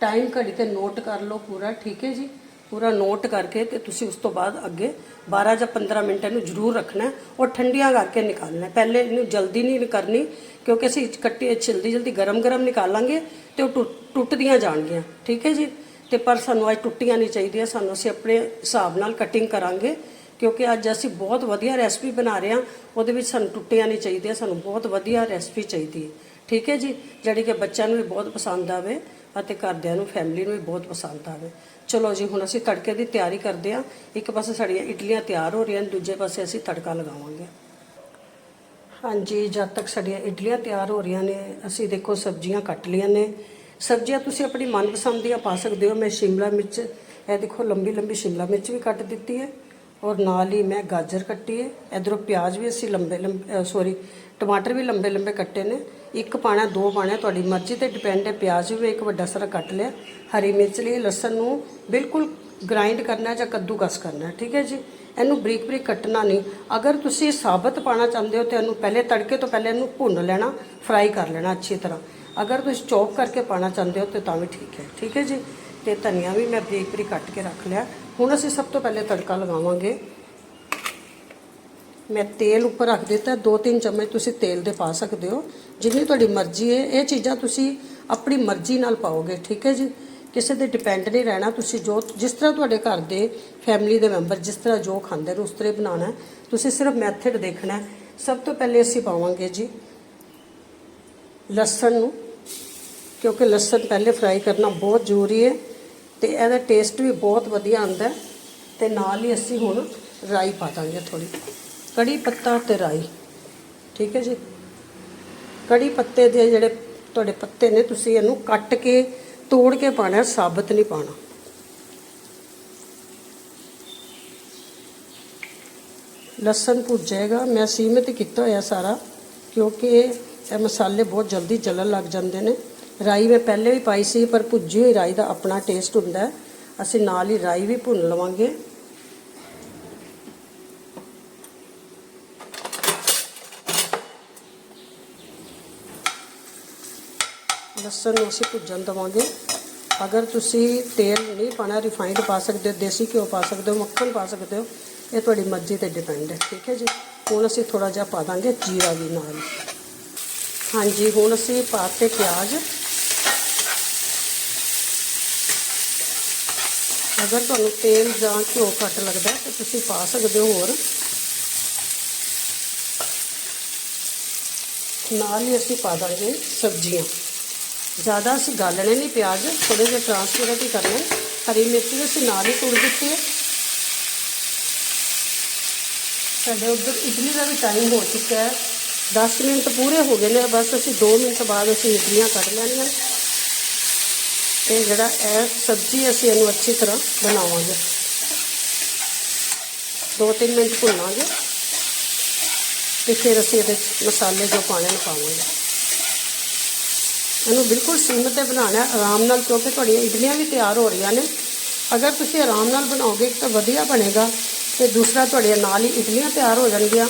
Speaker 1: ਟਾਈਮ ਘੜੀ ਤੇ ਨੋਟ ਕਰ ਲਓ ਪੂਰਾ, ਠੀਕ ਹੈ ਜੀ? ਪੂਰਾ ਨੋਟ ਕਰਕੇ ਤੇ ਤੁਸੀਂ ਉਸ ਤੋਂ ਬਾਅਦ ਅੱਗੇ 12 ਜਾਂ 15 ਮਿੰਟ ਇਹਨੂੰ ਜ਼ਰੂਰ ਰੱਖਣਾ ਹੈ ਔਰ ਠੰਡੀਆਂ ਕਰਕੇ ਨਿਕਾਲਣਾ ਪਹਿਲੇ ਇਹਨੂੰ ਜਲਦੀ ਨਹੀਂ ਕਰਨੀ, ਕਿਉਂਕਿ ਅਸੀਂ ਕੱਟੀ ਜਲਦੀ ਜਲਦੀ ਗਰਮ ਗਰਮ ਨਿਕਾਲਾਂਗੇ ਤੇ ਉਹ ਟੁੱਟ- ਟੁੱਟਦੀਆਂ ਜਾਣਗੀਆਂ। ਠੀਕ ਹੈ ਜੀ? ਤੇ ਪਰ ਸਾਨੂੰ ਅੱਜ ਟੁੱਟੀਆਂ ਨਹੀਂ ਚਾਹੀਦੀਆਂ, ਸਾਨੂੰ ਅਸੀਂ ਆਪਣੇ ਹਿਸਾਬ ਨਾਲ ਕਟਿੰਗ ਕਰਾਂਗੇ, ਕਿਉਂਕਿ ਅੱਜ ਅਸੀਂ ਬਹੁਤ ਵਧੀਆ ਰੈਸਪੀ ਬਣਾ ਰਹੇ ਹਾਂ, ਉਹਦੇ ਵਿੱਚ ਸਾਨੂੰ ਟੁੱਟੀਆਂ ਨਹੀਂ ਚਾਹੀਦੀਆਂ, ਸਾਨੂੰ ਬਹੁਤ ਵਧੀਆ ਰੈਸਪੀ ਚਾਹੀਦੀ ਹੈ। ਠੀਕ ਹੈ ਜੀ? ਜਿਹੜੀ ਕਿ ਬੱਚਿਆਂ ਨੂੰ ਵੀ ਬਹੁਤ ਪਸੰਦ ਆਵੇ ਅਤੇ ਘਰਦਿਆਂ ਨੂੰ ਫੈਮਿਲੀ ਨੂੰ ਵੀ ਬਹੁਤ ਪਸੰਦ ਆਵੇ। ਚਲੋ ਜੀ, ਹੁਣ ਅਸੀਂ ਤੜਕੇ ਦੀ ਤਿਆਰੀ ਕਰਦੇ ਹਾਂ। ਇੱਕ ਪਾਸੇ ਸਾਡੀਆਂ ਇਡਲੀਆਂ ਤਿਆਰ ਹੋ ਰਹੀਆਂ ਨੇ, ਦੂਜੇ ਪਾਸੇ ਅਸੀਂ ਤੜਕਾ ਲਗਾਵਾਂਗੇ। ਹਾਂਜੀ, ਜਦ ਤੱਕ ਸਾਡੀਆਂ ਇਡਲੀਆਂ ਤਿਆਰ ਹੋ ਰਹੀਆਂ ਨੇ, ਅਸੀਂ ਦੇਖੋ ਸਬਜ਼ੀਆਂ ਕੱਟ ਲਈਆਂ ਨੇ। ਸਬਜ਼ੀਆਂ ਤੁਸੀਂ ਆਪਣੀ ਮਨਪਸੰਦ ਦੀਆਂ ਪਾ ਸਕਦੇ ਹੋ। ਮੈਂ ਸ਼ਿਮਲਾ ਮਿਰਚ, ਇਹ ਦੇਖੋ ਲੰਬੀ ਲੰਬੀ ਸ਼ਿਮਲਾ ਮਿਰਚ ਵੀ ਕੱਟ ਦਿੱਤੀ ਹੈ ਔਰ ਨਾਲ ਹੀ ਮੈਂ ਗਾਜਰ ਕੱਟੀ ਹੈ। ਇਧਰੋਂ ਪਿਆਜ਼ ਵੀ ਅਸੀਂ ਲੰਬੇ ਲੰਬੇ ਸੌਰੀ ਟਮਾਟਰ ਵੀ ਲੰਬੇ ਲੰਬੇ ਕੱਟੇ ਨੇ। ਇੱਕ ਪਾਣਾ, ਦੋ ਪਾਣਾ ਤੁਹਾਡੀ ਮਰਜ਼ੀ ਤੇ ਡਿਪੈਂਡ ਹੈ। ਪਿਆਜ਼ ਵੀ ਇੱਕ ਵੱਡਾ ਸਾਰਾ ਕੱਟ ਲਿਆ। ਹਰੀ ਮਿਰਚ ਲਈ ਲਸਣ ਨੂੰ ਬਿਲਕੁਲ ਗ੍ਰਾਈਂਡ ਕਰਨਾ ਹੈ ਜਾਂ ਕੱਦੂਕਸ ਕਰਨਾ ਠੀਕ ਹੈ ਜੀ? ਇਹਨੂੰ ਬਰੀਕ ਬਰੀਕ ਕੱਟਣਾ ਨਹੀਂ। ਅਗਰ ਤੁਸੀਂ ਸਾਬਤ ਪਾਣਾ ਚਾਹੁੰਦੇ ਹੋ ਤੇ ਇਹਨੂੰ ਪਹਿਲੇ ਤੜਕੇ ਤੋਂ ਪਹਿਲੇ ਇਹਨੂੰ ਭੁੰਨ ਲੈਣਾ ਫਰਾਈ ਕਰ ਲੈਣਾ ਅੱਛੀ ਤਰ੍ਹਾਂ। ਅਗਰ ਤੁਸੀਂ ਚੌਪ ਕਰਕੇ ਪਾਣਾ ਚਾਹੁੰਦੇ ਹੋ ਤੇ ਤਾਂ ਵੀ ਠੀਕ ਹੈ। ਠੀਕ ਹੈ ਜੀ? ਤੇ ਧਨੀਆ ਵੀ ਮੈਂ ਬਰੀਕ ਬਰੀਕ ਕੱਟ ਕੇ ਰੱਖ ਲਿਆ। ਹੁਣ ਅਸੀਂ ਸਭ ਤੋਂ ਪਹਿਲੇ ਤੜਕਾ ਲਗਾਵਾਂਗੇ। ਮੈਂ ਤੇਲ ਉੱਪਰ ਰੱਖ ਦਿੱਤਾ। ਦੋ ਤਿੰਨ ਚਮਚ ਤੁਸੀਂ ਤੇਲ ਦੇ ਪਾ ਸਕਦੇ ਹੋ। ਜਿੰਨੀ ਤੁਹਾਡੀ ਮਰਜ਼ੀ ਹੈ। ਇਹ ਚੀਜ਼ਾਂ ਤੁਸੀਂ ਆਪਣੀ ਮਰਜ਼ੀ ਨਾਲ ਪਾਓਗੇ। ਠੀਕ ਹੈ ਜੀ? ਕਿਸੇ ਤੇ ਡਿਪੈਂਡ ਨਹੀਂ ਰਹਿਣਾ। ਤੁਸੀਂ ਜੋ, ਜਿਸ ਤਰ੍ਹਾਂ ਤੁਹਾਡੇ ਘਰ ਦੇ ਫੈਮਿਲੀ ਦੇ ਮੈਂਬਰ ਜਿਸ ਤਰ੍ਹਾਂ ਜੋ ਖਾਂਦੇ ਨੇ, ਉਸ ਤਰ੍ਹਾਂ ਬਣਾਉਣਾ ਤੁਸੀਂ ਸਿਰਫ ਮੈਥਡ ਦੇਖਣਾ ਸਭ ਤੋਂ ਪਹਿਲੇ ਅਸੀਂ ਪਾਵਾਂਗੇ ਜੀ ਲਸਣ ਨੂੰ। ਕਿਉਂਕਿ ਲਸਣ ਪਹਿਲੇ ਫਰਾਈ ਕਰਨਾ ਬਹੁਤ ਜ਼ਰੂਰੀ ਹੈ ਤੇ ਇਹਦਾ ਟੇਸਟ ਵੀ ਬਹੁਤ ਵਧੀਆ ਆਉਂਦਾ ਹੈ ਤੇ ਨਾਲ ਹੀ ਅਸੀਂ ਹੁਣ ਰਾਈ ਪਾ ਦਾਂਗੇ ਥੋੜੀ ਕੜੀ ਪੱਤਾ ਤੇ ਰਾਈ, ਠੀਕ ਹੈ ਜੀ? ਕੜੀ ਪੱਤੇ ਦੇ ਜਿਹੜੇ ਤੁਹਾਡੇ ਪੱਤੇ ਨੇ, ਤੁਸੀਂ ਇਹਨੂੰ ਕੱਟ ਕੇ, ਤੋੜ ਕੇ ਪਾਣਾ ਸਾਬਤ ਨਹੀਂ ਪਾਣਾ ਲਸਣ ਭੁੱਜ ਜਾਏਗਾ। ਮੈਂ ਸੀਮਿਤ ਕੀਤਾ ਹੋਇਆ ਸਾਰਾ, ਕਿਉਂਕਿ ਇਹ ਮਸਾਲੇ ਬਹੁਤ ਜਲਦੀ ਜਲਣ ਲੱਗ ਜਾਂਦੇ ਨੇ। ਰਾਈ ਮੈਂ ਪਹਿਲੇ ਵੀ ਪਾਈ ਸੀ, ਪਰ ਭੁੱਜੀ ਹੋਈ ਰਾਈ ਦਾ ਆਪਣਾ ਟੇਸਟ ਹੁੰਦਾ ਹੈ। ਅਸੀਂ ਨਾਲ ਹੀ ਰਾਈ ਵੀ ਭੁੰਨ ਲਵਾਂਗੇ। ਲਸਣ ਨੂੰ ਅਸੀਂ ਭੁੱਜਣ ਦੇਵਾਂਗੇ। ਅਗਰ ਤੁਸੀਂ ਤੇਲ ਨਹੀਂ ਪਾਣਾ ਰਿਫਾਈਨਡ ਪਾ ਸਕਦੇ ਹੋ, ਦੇਸੀ ਘਿਓ ਪਾ ਸਕਦੇ ਹੋ, ਮੱਖਣ ਪਾ ਸਕਦੇ ਹੋ, ਇਹ ਤੁਹਾਡੀ ਮਰਜ਼ੀ ਤੇ ਡਿਪੈਂਡ ਹੈ। ਠੀਕ ਹੈ ਜੀ? ਹੁਣ ਅਸੀਂ ਥੋੜਾ ਜਿਹਾ ਪਾ ਦਾਂਗੇ ਜੀਰਾ ਵੀ ਨਾਲ। ਹਾਂਜੀ, ਹੁਣ ਅਸੀਂ ਪਾਤੇ ਪਿਆਜ਼। ਅਗਰ ਤੁਹਾਨੂੰ ਤੇਲ ਜਾਂ ਘਿਓ ਘੱਟ ਲੱਗਦਾ ਤਾਂ ਤੁਸੀਂ ਪਾ ਸਕਦੇ ਹੋ ਹੋਰ। ਨਾਲ ਹੀ ਅਸੀਂ ਪਾ ਦਾਂਗੇ ਸਬਜ਼ੀਆਂ। ਜ਼ਿਆਦਾ ਅਸੀਂ ਗਾਲਣੇ ਨਹੀਂ, ਪਿਆਜ਼ ਥੋੜੇ ਜਿਹਾ ਟ੍ਰਾਂਸਪੇਰੈਂਟ ਹੀ ਕਰਨੇ ਹਰੀ ਮਿਰਚ ਵੀ ਅਸੀਂ ਨਾਲ ਹੀ ਤੁੜ ਦਿੱਤੀ ਹੈ। ਸਾਡੇ ਉੱਧਰ ਇਡਲੀ ਦਾ ਵੀ ਟਾਈਮ ਹੋ ਚੁੱਕਾ ਹੈ। 10 ਮਿੰਟ ਪੂਰੇ ਹੋ ਗਏ ਨੇ, ਬਸ ਅਸੀਂ 2 ਮਿੰਟ ਬਾਅਦ ਅਸੀਂ ਇਡਲੀਆਂ ਕੱਢ ਲੈਣੀਆਂ। ਤੇ ਜਿਹੜਾ ਇਹ ਸਬਜ਼ੀ ਅਸੀਂ ਇਹਨੂੰ ਅੱਛੀ ਤਰ੍ਹਾਂ ਬਣਾਵਾਂਗੇ। 2-3 ਮਿੰਟ ਭੁੰਨਾਂਗੇ ਤੇ ਫਿਰ ਅਸੀਂ ਇਹਦੇ 'ਚ ਮਸਾਲੇ ਜੋ ਪਾਣੇ ਨੇ ਪਾਵਾਂਗੇ। ਇਹਨੂੰ ਬਿਲਕੁਲ ਸਿਮ ਤੇ ਬਣਾਉਣਾ ਆਰਾਮ ਨਾਲ ਕਿਉਂਕਿ ਤੁਹਾਡੀਆਂ ਇਡਲੀਆਂ ਵੀ ਤਿਆਰ ਹੋ ਰਹੀਆਂ ਨੇ। ਅਗਰ ਤੁਸੀਂ ਆਰਾਮ ਨਾਲ ਬਣਾਓਗੇ ਤਾਂ ਵਧੀਆ ਬਣੇਗਾ ਤੇ ਦੂਸਰਾ ਤੁਹਾਡੇ ਨਾਲ ਹੀ ਇਡਲੀਆਂ ਤਿਆਰ ਹੋ ਜਾਣਗੀਆਂ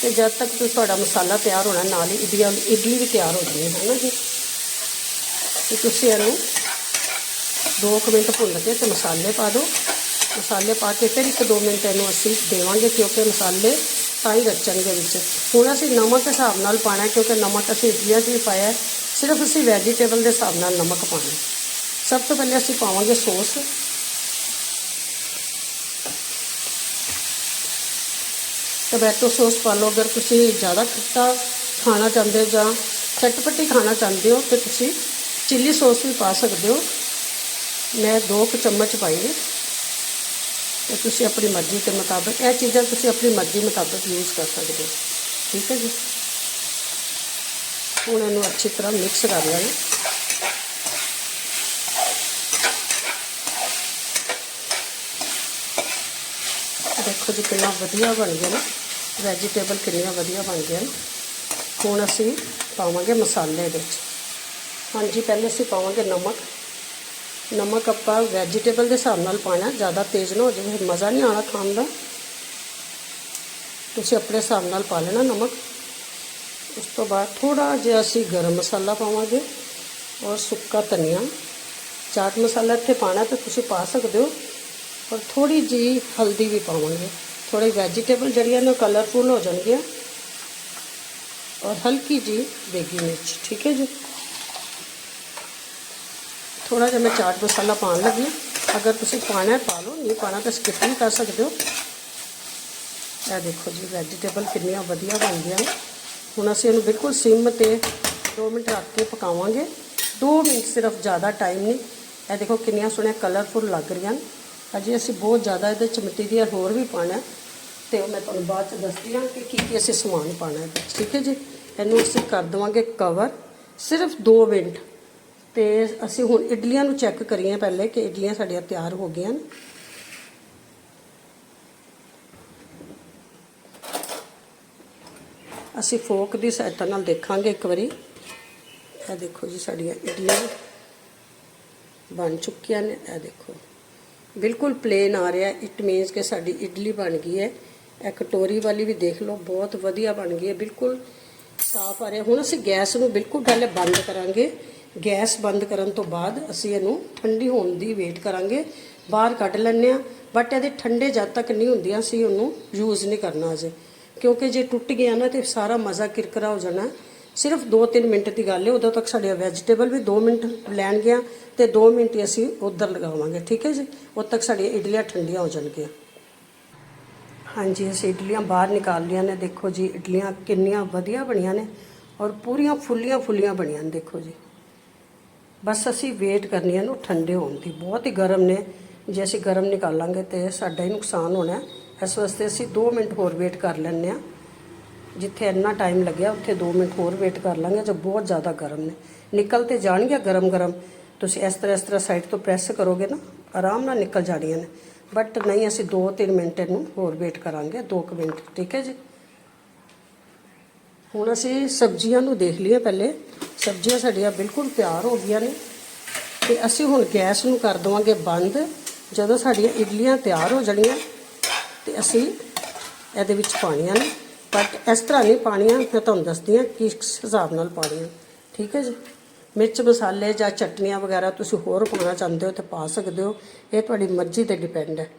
Speaker 1: ਤੇ ਜਦ ਤੱਕ ਤੁਹਾਡਾ ਮਸਾਲਾ ਤਿਆਰ ਹੋਣਾ ਨਾਲ ਹੀ ਇਡਲੀਆਂ ਇਡਲੀ ਵੀ ਤਿਆਰ ਹੋ ਜਾਣੀ ਹੈ ਨਾ ਜੀ? ਤੇ ਤੁਸੀਂ ਇਹਨੂੰ 2 ਮਿੰਟ ਭੁੰਨ ਕੇ ਤੇ ਮਸਾਲੇ ਪਾ ਦਿਓ। ਮਸਾਲੇ ਪਾ ਕੇ ਫਿਰ 1-2 ਮਿੰਟ ਇਹਨੂੰ ਅਸੀਂ ਦੇਵਾਂਗੇ ਕਿਉਂਕਿ ਮਸਾਲੇ ਤਾਂ ਹੀ ਰਚਣਗੇ ਵਿੱਚ। ਹੁਣ ਅਸੀਂ ਨਮਕ ਹਿਸਾਬ ਨਾਲ ਪਾਣਾ ਕਿਉਂਕਿ ਨਮਕ ਅਸੀਂ ਇਡਲੀਆਂ 'ਚ ਵੀ ਪਾਇਆ ਸਿਰਫ ਅਸੀਂ ਵੈਜੀਟੇਬਲ ਦੇ ਹਿਸਾਬ ਨਾਲ ਨਮਕ ਪਾਣਾ ਸਭ ਤੋਂ ਪਹਿਲੇ ਅਸੀਂ ਪਾਵਾਂਗੇ ਸੌਸ। ਟੋਮੈਟੋ ਸੌਸ ਪਾ ਲਓ। ਅਗਰ ਤੁਸੀਂ ਜ਼ਿਆਦਾ ਖੱਟਾ ਖਾਣਾ ਚਾਹੁੰਦੇ ਹੋ ਜਾਂ ਚਟਪਟੀ ਖਾਣਾ ਚਾਹੁੰਦੇ ਹੋ ਤੇ ਤੁਸੀਂ ਚਿੱਲੀ ਸੌਸ ਵੀ ਪਾ ਸਕਦੇ ਹੋ। ਮੈਂ 2 ਕੁ ਚਮਚ ਪਾਈ ਹੈ। ਤੇ ਤੁਸੀਂ ਆਪਣੀ ਮਰਜ਼ੀ ਦੇ ਮੁਤਾਬਕ, ਇਹ ਚੀਜ਼ਾਂ ਤੁਸੀਂ ਆਪਣੀ ਮਰਜ਼ੀ ਮੁਤਾਬਕ ਯੂਜ਼ ਕਰ ਸਕਦੇ ਹੋ। ਠੀਕ ਹੈ ਜੀ? ਹੁਣ ਇਹਨੂੰ ਅੱਛੀ ਤਰ੍ਹਾਂ ਮਿਕਸ ਕਰ ਲੈਣਾ। ਦੇਖੋ ਜੀ ਕਿੰਨਾ ਵਧੀਆ ਬਣ ਗਿਆ ਨਾ। ਵੈਜੀਟੇਬਲ ਕਿੰਨੀਆਂ ਵਧੀਆ ਬਣ ਗਈਆਂ ਹੁਣ ਅਸੀਂ ਪਾਵਾਂਗੇ ਮਸਾਲੇ ਵਿੱਚ। ਹਾਂਜੀ, ਪਹਿਲੇ ਅਸੀਂ ਪਾਵਾਂਗੇ ਨਮਕ। ਨਮਕ ਆਪਾਂ ਵੈਜੀਟੇਬਲ ਦੇ ਹਿਸਾਬ ਨਾਲ ਪਾਣਾ ਜ਼ਿਆਦਾ ਤੇਜ਼ ਨਾ ਹੋ ਜਾਵੇ, ਫਿਰ ਮਜ਼ਾ ਨਹੀਂ ਆਣਾ ਖਾਣ ਦਾ। ਤੁਸੀਂ ਆਪਣੇ ਹਿਸਾਬ ਨਾਲ ਪਾ ਲੈਣਾ ਨਮਕ। ਉਸ ਤੋਂ ਬਾਅਦ ਥੋੜਾ ਜਿਹਾ ਅਸੀਂ ਗਰਮ ਮਸਾਲਾ ਪਾਵਾਂਗੇ ਔਰ ਸੁੱਕਾ ਧਨੀਆ। ਚਾਟ ਮਸਾਲਾ ਇੱਥੇ ਪਾਣਾ ਤਾਂ ਤੁਸੀਂ ਪਾ ਸਕਦੇ ਹੋ ਔਰ ਥੋੜੀ ਜੀ ਹਲਦੀ ਵੀ ਪਾਵਾਂਗੇ। ਥੋੜੇ ਵੈਜੀਟੇਬਲ ਜਿਹੜੀਆਂ ਨੇ ਕਲਰਫੁਲ ਹੋ ਜਾਣਗੀਆਂ। ਔਰ ਹਲਕੀ ਜੀ ਦੇਗੀ ਮਿਰਚ, ਠੀਕ ਹੈ ਜੀ? ਥੋੜਾ ਜਿਹਾ ਮੈਂ ਚਾਟ ਮਸਾਲਾ ਪਾਉਣ ਲੱਗੀ ਅਗਰ ਤੁਸੀਂ ਪਾਣਾ ਪਾ ਲਓ। ਨਹੀਂ ਪਾਣਾ ਤਾਂ ਸਕਿਪ ਵੀ ਕਰ ਸਕਦੇ ਹੋ। ਇਹ ਦੇਖੋ ਜੀ ਵੈਜੀਟੇਬਲ ਕਿੰਨੀਆਂ ਵਧੀਆ ਬਣ ਗਈਆਂ ਹੁਣ ਅਸੀਂ ਇਹਨੂੰ ਬਿਲਕੁਲ ਸਿਮ ਤੇ 2 ਮਿੰਟ ਰੱਖ ਕੇ ਪਕਾਵਾਂਗੇ। 2 ਮਿੰਟ ਸਿਰਫ ਜ਼ਿਆਦਾ ਟਾਈਮ ਨਹੀਂ। ਇਹ ਦੇਖੋ ਕਿੰਨੀਆਂ ਸੋਹਣੀਆਂ ਕਲਰਫੁਲ ਲੱਗ ਰਹੀਆਂ ਨੇ। ਅਜੇ ਅਸੀਂ ਬਹੁਤ ਜ਼ਿਆਦਾ ਇਹਦੇ ਚ ਮਿੱਟੀ ਦੀਆਂ ਹੋਰ ਵੀ ਪਾਣਾ ਹੈ। ਤੇ ਉਹ ਮੈਂ ਤੁਹਾਨੂੰ ਬਾਅਦ ਚ ਦੱਸਦੀ ਹਾਂ ਕਿ ਕੀ ਕੀ ਅਸੀਂ ਸਮਾਨ ਪਾਣਾ ਹੈ। ਠੀਕ ਹੈ ਜੀ। ਇਹਨੂੰ ਅਸੀਂ ਕਰ ਦੇਵਾਂਗੇ ਕਵਰ ਸਿਰਫ 2 ਮਿੰਟ। ਤੇ ਅਸੀਂ ਹੁਣ ਇਡਲੀਆਂ ਨੂੰ ਚੈੱਕ ਕਰੀਏ ਪਹਿਲੇ ਕਿ ਇਡਲੀਆਂ ਸਾਡੀਆਂ ਤਿਆਰ ਹੋ ਗਈਆਂ ਨੇ। ਅਸੀਂ ਫੋਕ ਦੀ ਸਹਾਇਤਾ ਨਾਲ ਦੇਖਾਂਗੇ ਇੱਕ ਵਾਰੀ। ਇਹ ਦੇਖੋ ਜੀ ਸਾਡੀਆਂ ਇਡਲੀਆਂ ਬਣ ਚੁੱਕੀਆਂ ਨੇ, ਇਹ ਦੇਖੋ। ਬਿਲਕੁਲ ਪਲੇਨ ਆ ਰਿਹਾ ਇਟ ਮੀਨਸ ਕਿ ਸਾਡੀ ਇਡਲੀ ਬਣ ਗਈ ਹੈ। ਇਹ ਕਟੋਰੀ ਵਾਲੀ ਵੀ ਦੇਖ ਲਓ, ਬਹੁਤ ਵਧੀਆ ਬਣ ਗਈ ਹੈ, ਬਿਲਕੁਲ ਸਾਫ਼ ਆ ਰਿਹਾ। ਹੁਣ ਅਸੀਂ ਗੈਸ ਨੂੰ ਬਿਲਕੁਲ ਪਹਿਲੇ ਬੰਦ ਕਰਾਂਗੇ। ਗੈਸ ਬੰਦ ਕਰਨ ਤੋਂ ਬਾਅਦ ਅਸੀਂ ਇਹਨੂੰ ਠੰਡੀ ਹੋਣ ਦੀ ਵੇਟ ਕਰਾਂਗੇ। ਬਾਹਰ ਕੱਢ ਲੈਂਦੇ ਆ ਬਟ ਇਹਦੇ ਠੰਡੇ ਜਦ ਤੱਕ ਨਹੀਂ ਹੁੰਦੀਆਂ, ਅਸੀਂ ਉਹਨੂੰ ਯੂਜ਼ ਨਹੀਂ ਕਰਨਾ ਅਜੇ। ਕਿਉਂਕਿ ਜੇ ਟੁੱਟ ਗਿਆ ਨਾ ਤੇ ਸਾਰਾ ਮਜ਼ਾ ਕਿਰਕਰਾ ਹੋ ਜਾਣਾ। ਸਿਰਫ 2-3 ਮਿੰਟ ਦੀ ਗੱਲ ਹੈ, ਉਦੋਂ ਤੱਕ ਸਾਡੇ ਵੈਜੀਟੇਬਲ ਵੀ 2 ਮਿੰਟ ਲੈਣ ਗਿਆ ਤੇ 2 ਮਿੰਟ ਹੀ ਅਸੀਂ ਉਧਰ ਲਗਾਵਾਂਗੇ, ਠੀਕ ਹੈ ਜੀ? ਉਦੋਂ ਤੱਕ ਸਾਡੀਆਂ ਇਡਲੀਆਂ ਠੰਡੀਆਂ ਹੋ ਜਾਣਗੀਆਂ। ਹਾਂਜੀ, ਅਸੀਂ ਇਡਲੀਆਂ ਬਾਹਰ ਨਿਕਾਲ ਲਈਆਂ ਨੇ। ਦੇਖੋ ਜੀ, ਇਡਲੀਆਂ ਕਿੰਨੀਆਂ ਵਧੀਆ ਬਣੀਆਂ ਨੇ ਔਰ ਪੂਰੀਆਂ ਫੁੱਲੀਆਂ ਫੁੱਲੀਆਂ ਬਣੀਆਂ ਨੇ, ਦੇਖੋ ਜੀ। ਬਸ ਅਸੀਂ ਵੇਟ ਕਰਨੀ ਹੈ ਇਹਨੂੰ ਠੰਡੇ ਹੋਣ ਦੀ। ਬਹੁਤ ਹੀ ਗਰਮ ਨੇ। ਜੇ ਅਸੀਂ ਗਰਮ ਨਿਕਾਲਾਂਗੇ ਤੇ ਸਾਡਾ ਹੀ ਨੁਕਸਾਨ ਹੋਣਾ ਇਸ ਵਾਸਤੇ ਅਸੀਂ 2 ਮਿੰਟ ਹੋਰ ਵੇਟ ਕਰ ਲੈਂਦੇ ਆ ਜਿੱਥੇ ਇੰਨਾ ਟਾਈਮ ਲੱਗਿਆ, ਉੱਥੇ 2 ਮਿੰਟ ਹੋਰ ਵੇਟ ਕਰ ਲਾਂਗੇ ਜੋ ਬਹੁਤ ਜ਼ਿਆਦਾ ਗਰਮ ਨੇ। ਨਿਕਲ ਤੇ ਜਾਣਗੇ ਗਰਮ ਗਰਮ। ਤੁਸੀਂ ਇਸ ਤਰ੍ਹਾਂ ਇਸ ਤਰ੍ਹਾਂ ਸਾਈਡ ਤੋਂ ਪ੍ਰੈਸ ਕਰੋਗੇ ਨਾ, ਆਰਾਮ ਨਾਲ ਨਿਕਲ ਜਾਣੀਆਂ ਨੇ। ਬਟ ਨਹੀਂ, ਅਸੀਂ 2-3 ਮਿੰਟ ਇਹਨੂੰ ਹੋਰ ਵੇਟ ਕਰਾਂਗੇ 2 ਮਿੰਟ। ਠੀਕ ਹੈ ਜੀ? ਹੁਣ ਅਸੀਂ ਸਬਜ਼ੀਆਂ ਨੂੰ ਦੇਖ ਲਈਏ ਪਹਿਲੇ। ਸਬਜ਼ੀਆਂ ਸਾਡੀਆਂ ਬਿਲਕੁਲ ਤਿਆਰ ਹੋ ਗਈਆਂ ਨੇ। ਤੇ ਅਸੀਂ ਹੁਣ ਗੈਸ ਨੂੰ ਕਰ ਦਵਾਂਗੇ ਬੰਦ। ਜਦੋਂ ਸਾਡੀਆਂ ਇਡਲੀਆਂ ਤਿਆਰ ਹੋ ਜਾਣੀਆਂ, ਤੇ ਅਸੀਂ ਇਹਦੇ ਵਿੱਚ ਪਾਣੀਆਂ ਨੇ। ਬਟ ਇਸ ਤਰ੍ਹਾਂ ਨਹੀਂ ਪਾਣੀਆਂ ਮੈਂ ਤੁਹਾਨੂੰ ਦੱਸਦੀ ਹਾਂ ਕਿਸ ਹਿਸਾਬ ਨਾਲ ਪਾਣੀਆਂ। ਠੀਕ ਹੈ ਜੀ? ਮਿਰਚ ਮਸਾਲੇ ਜਾਂ ਚਟਨੀਆਂ ਵਗੈਰਾ ਤੁਸੀਂ ਹੋਰ ਪਾਉਣਾ ਚਾਹੁੰਦੇ ਹੋ ਤੇ ਪਾ ਸਕਦੇ ਹੋ। ਇਹ ਤੁਹਾਡੀ ਮਰਜ਼ੀ ਤੇ ਡਿਪੈਂਡ ਹੈ।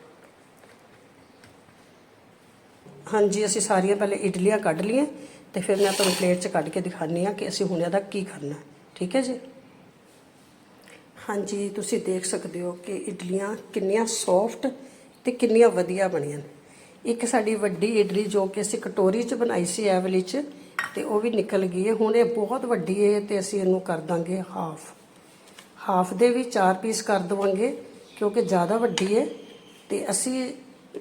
Speaker 1: ਹਾਂਜੀ, ਅਸੀਂ ਸਾਰੀਆਂ ਪਹਿਲੇ ਇਡਲੀਆਂ ਕੱਢ ਲਈਆਂ। ਤੇ ਫਿਰ ਮੈਂ ਤੁਹਾਨੂੰ ਪਲੇਟ 'ਚ ਕੱਢ ਕੇ ਦਿਖਾਉਂਦੀ ਹਾਂ ਕਿ ਅਸੀਂ ਹੁਣ ਇਹਦਾ ਕੀ ਕਰਨਾ। ਠੀਕ ਹੈ ਜੀ? ਹਾਂਜੀ, ਤੁਸੀਂ ਦੇਖ ਸਕਦੇ ਹੋ ਕਿ ਇਡਲੀਆਂ ਕਿੰਨੀਆਂ ਸੌਫਟ ਤੇ ਕਿੰਨੀਆਂ ਵਧੀਆ ਬਣੀਆਂ ਨੇ। ਇੱਕ ਸਾਡੀ ਵੱਡੀ ਇਡਲੀ ਜੋ ਕਿ ਅਸੀਂ ਕਟੋਰੀ 'ਚ ਬਣਾਈ ਸੀ ਇਹ ਵਾਲੀ 'ਚ, ਤੇ ਉਹ ਵੀ ਨਿਕਲ ਗਈ ਹੈ। ਹੁਣ ਇਹ ਬਹੁਤ ਵੱਡੀ ਹੈ ਤੇ ਅਸੀਂ ਇਹਨੂੰ ਕਰ ਦਾਂਗੇ ਹਾਫ ਹਾਫ ਦੇ ਵੀ ਚਾਰ ਪੀਸ ਕਰ ਦਵਾਂਗੇ, ਕਿਉਂਕਿ ਜ਼ਿਆਦਾ ਵੱਡੀ ਹੈ ਤੇ ਅਸੀਂ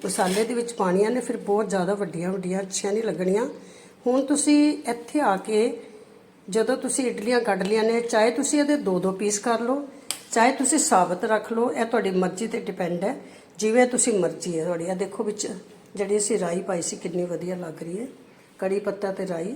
Speaker 1: ਮਸਾਲੇ ਦੇ ਵਿੱਚ ਪਾਣੀਆਂ ਨੇ, ਫਿਰ ਬਹੁਤ ਜ਼ਿਆਦਾ ਵੱਡੀਆਂ ਵੱਡੀਆਂ ਅੱਛੀਆਂ ਨਹੀਂ ਲੱਗਣੀਆਂ। ਹੁਣ ਤੁਸੀਂ ਇੱਥੇ ਆ ਕੇ ਜਦੋਂ ਤੁਸੀਂ ਇਡਲੀਆਂ ਕੱਢ ਲਿਆ ਨੇ, ਚਾਹੇ ਤੁਸੀਂ ਇਹਦੇ ਦੋ ਦੋ ਪੀਸ ਕਰ ਲਓ, ਚਾਹੇ ਤੁਸੀਂ ਸਾਬਤ ਰੱਖ ਲਓ, ਇਹ ਤੁਹਾਡੀ ਮਰਜ਼ੀ ਤੇ ਡਿਪੈਂਡ ਹੈ। ਜਿਵੇਂ ਤੁਸੀਂ ਮਰਜ਼ੀ ਹੈ ਤੁਹਾਡੀ। ਆ ਦੇਖੋ ਵਿੱਚ ਜਿਹੜੀ ਅਸੀਂ ਰਾਈ ਪਾਈ ਸੀ, ਕਿੰਨੀ ਵਧੀਆ ਲੱਗ ਰਹੀ ਹੈ। ਕੜੀ ਪੱਤਾ ਤੇ ਰਾਈ